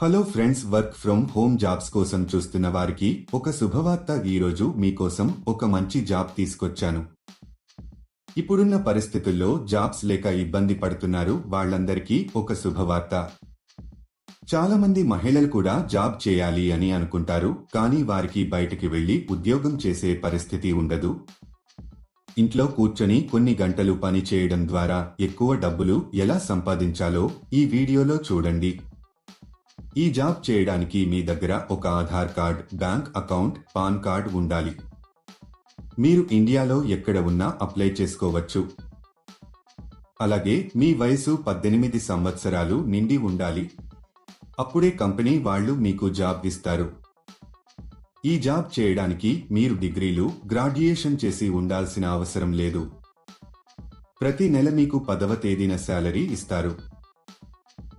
Hello friends work from home jobs కోసం చూస్తున్న వారికి ఒక శుభవార్త ఈరోజు మీకోసం ఒక మంచి జాబ్ తీసుకొచ్చాను. ఇప్పుడున్న పరిస్థితుల్లో జాబ్స్ లేక ఇబ్బంది పడుతున్నారు వాళ్ళందరికీ ఒక శుభవార్త. చాలా మంది మహిళలు కూడా జాబ్ చేయాలి అని అనుకుంటారు కానీ వారికి బయటికి వెళ్ళి ఉద్యోగం చేసే పరిస్థితి ఉండదు. ఇంట్లో కూర్చొని కొన్ని గంటలు పని చేయడం ద్వారా ఎక్కువ డబ్బులు ఎలా సంపాదించాలో ఈ వీడియోలో చూడండి. ఈ జాబ్ చేయడానికి మీ దగ్గర ఒక Aadhaar card bank account pan card ఉండాలి. మీరు ఇండియాలో ఎక్కడ ఉన్నా అప్లై చేసుకోవచ్చు. అలాగే మీ వయసు పద్దెనిమిది సంవత్సరాలు నిండి ఉండాలి. అప్పుడే కంపెనీ వాళ్ళు మీకు జాబ్ ఇస్తారు. ఈ జాబ్ చేయడానికి మీరు డిగ్రీలు గ్రాడ్యుయేషన్ చేసి ఉండాల్సిన అవసరం లేదు. ప్రతి నెల మీకు పదవ తేదీన శాలరీ ఇస్తారు.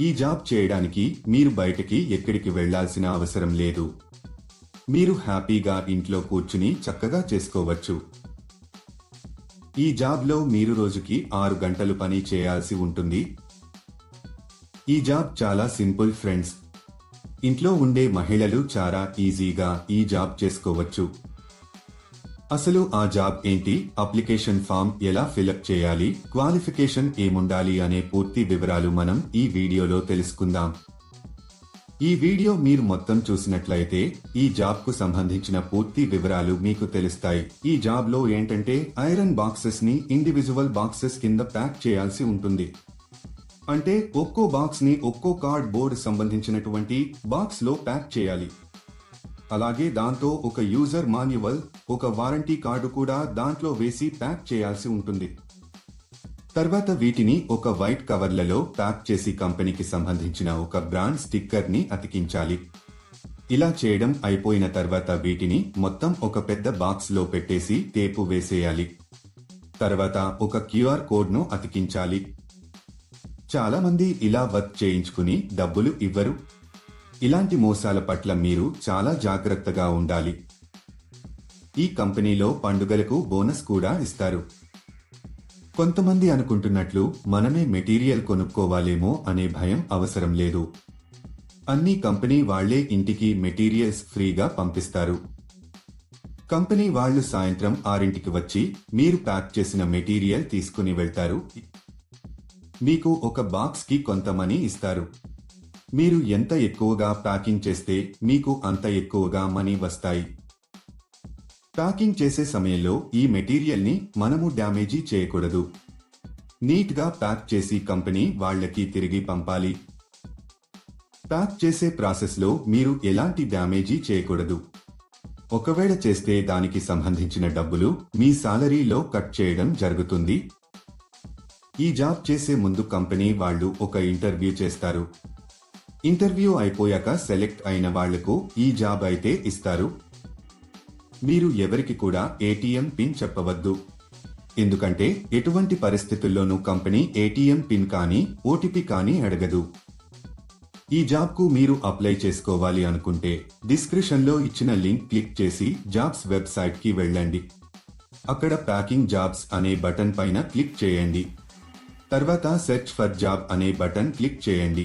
ఈ జాబ్ చేయడానికి మీరు బయటకి ఎక్కడికి వెళ్ళాల్సిన అవసరం లేదు. మీరు హ్యాపీగా ఇంట్లో కూర్చుని చక్కగా చేసుకోవచ్చు. ఈ జాబ్లో మీరు రోజుకి ఆరు గంటలు పని చేయాల్సి ఉంటుంది. ఈ జాబ్ చాలా సింపుల్ ఫ్రెండ్స్. ఇంట్లో ఉండే మహిళలు చాలా ఈజీగా ఈ జాబ్ చేసుకోవచ్చు. అసలు ఆ జాబ్ ఏంటి? అప్లికేషన్ ఫామ్ ఎలా ఫిలప్ చేయాలి? క్వాలిఫికేషన్ ఏముండాలి అనే పూర్తి వివరాలు మనం ఈ వీడియోలో తెలుసుకుందాం. ఈ వీడియో మీరు మొత్తం చూసినట్లయితే ఈ జాబ్కు సంబంధించిన పూర్తి వివరాలు మీకు తెలుస్తాయి. ఈ జాబ్లో ఏంటంటే ఐరన్ బాక్సెస్ని ఇండివిజువల్ బాక్సెస్ కింద ప్యాక్ చేయాల్సి ఉంటుంది. అంటే ఒక్కో బాక్స్ని ఒక్కో కార్డ్ బోర్డ్ సంబంధించినటువంటి బాక్స్లో ప్యాక్ చేయాలి. అలాగే దాంతో ఒక యూజర్ మాన్యువల్ ఒక వారంటీ కార్డు కూడా దాంట్లో వేసి ప్యాక్ చేయాల్సి ఉంటుంది. తర్వాత వీటిని ఒక వైట్ కవర్లలో ప్యాక్ చేసి కంపెనీకి సంబంధించిన ఒక బ్రాండ్ స్టిక్కర్ని అతికించాలి. ఇలా చేయడం అయిపోయిన తర్వాత వీటిని మొత్తం ఒక పెద్ద బాక్స్లో పెట్టేసి టేపు వేసేయాలి. తర్వాత ఒక క్యూఆర్ కోడ్ను అతికించాలి. చాలా మంది ఇలా వర్క్ చేయించుకుని డబ్బులు ఇవ్వరు. ఇలాంటి మోసాల పట్ల మీరు చాలా జాగ్రత్తగా ఉండాలి. ఈ కంపెనీలో పండుగలకు బోనస్ కూడా ఇస్తారు. కొంతమంది అనుకుంటున్నట్లు మనమే మెటీరియల్ కొనుక్కోవాలేమో అనే భయం అవసరం లేదు. అన్ని కంపెనీ వాళ్ళే ఇంటికి మెటీరియల్స్ ఫ్రీగా పంపిస్తారు. కంపెనీ వాళ్ళు సాయంత్రం ఆరింటికి వచ్చి మీరు ప్యాక్ చేసిన మెటీరియల్ తీసుకుని వెళ్తారు. మీకు ఒక బాక్స్కి కొంత మనీ ఇస్తారు. మీరు ఎంత ఎక్కువగా ప్యాకింగ్ చేస్తే మీకు అంత ఎక్కువగా మనీ వస్తాయి. ప్యాకింగ్ చేసే సమయంలో ఈ మెటీరియల్ని మనము డ్యామేజీ చేయకూడదు. నీట్గా ప్యాక్ చేసి కంపెనీ వాళ్ళకి తిరిగి పంపాలి. ప్యాక్ చేసే ప్రాసెస్లో మీరు ఎలాంటి డ్యామేజీ చేయకూడదు. ఒకవేళ చేస్తే దానికి సంబంధించిన డబ్బులు మీ సాలరీలో కట్ చేయడం జరుగుతుంది. ఈ జాబ్ చేసే ముందు కంపెనీ వాళ్ళు ఒక ఇంటర్వ్యూ చేస్తారు. ఇంటర్వ్యూ అయిపోయాక సెలెక్ట్ అయిన వాళ్ళకు ఈ జాబ్ అయితే ఇస్తారు. మీరు ఎవరికి కూడా ఏటీఎం పిన్ చెప్పవద్దు. ఎందుకంటే ఎటువంటి పరిస్థితుల్లోనూ కంపెనీ ఏటీఎం పిన్ కానీ ఓటీపీ కానీ అడగదు. ఈ జాబ్కు మీరు అప్లై చేసుకోవాలి అనుకుంటే డిస్క్రిప్షన్లో ఇచ్చిన లింక్ క్లిక్ చేసి జాబ్స్ వెబ్సైట్కి వెళ్ళండి. అక్కడ ప్యాకింగ్ జాబ్స్ అనే బటన్ పైన క్లిక్ చేయండి. తర్వాత సెర్చ్ ఫర్ జాబ్ అనే బటన్ క్లిక్ చేయండి.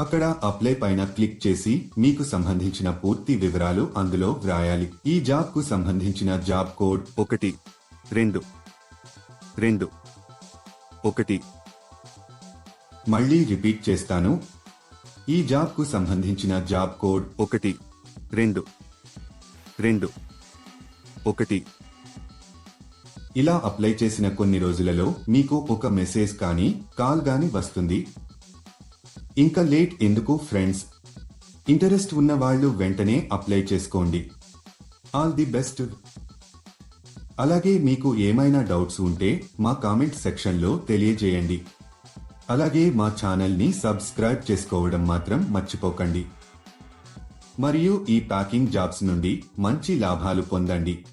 అక్కడ అప్లై పైన క్లిక్ చేసి మీకు సంబంధించిన పూర్తి వివరాలు అందులో వ్రాయాలి. ఈ జాబ్కు సంబంధించిన జాబ్ కోడ్ ఒకటి రెండు రెండు ఒకటి. మళ్ళీ రిపీట్ చేస్తాను. ఈ జాబ్కు సంబంధించిన జాబ్ కోడ్ ఒకటి రెండు రెండు ఒకటి. ఇలా అప్లై చేసిన కొన్ని రోజులలో మీకు ఒక మెసేజ్ కానీ కాల్ గాని వస్తుంది. ఇంకా లేట్ ఎందుకు ఫ్రెండ్స్? ఇంటరెస్ట్ ఉన్న వాళ్ళు వెంటనే అప్లై చేసుకోండి. All the best. అలాగే మీకు ఏమైనా డౌట్స్ ఉంటే మా కామెంట్ సెక్షన్లో తెలియజేయండి. అలాగే మా ఛానల్ని సబ్స్క్రైబ్ చేసుకోవడం మాత్రం మర్చిపోకండి. మరియు ఈ ప్యాకింగ్ జాబ్స్ నుండి మంచి లాభాలు పొందండి.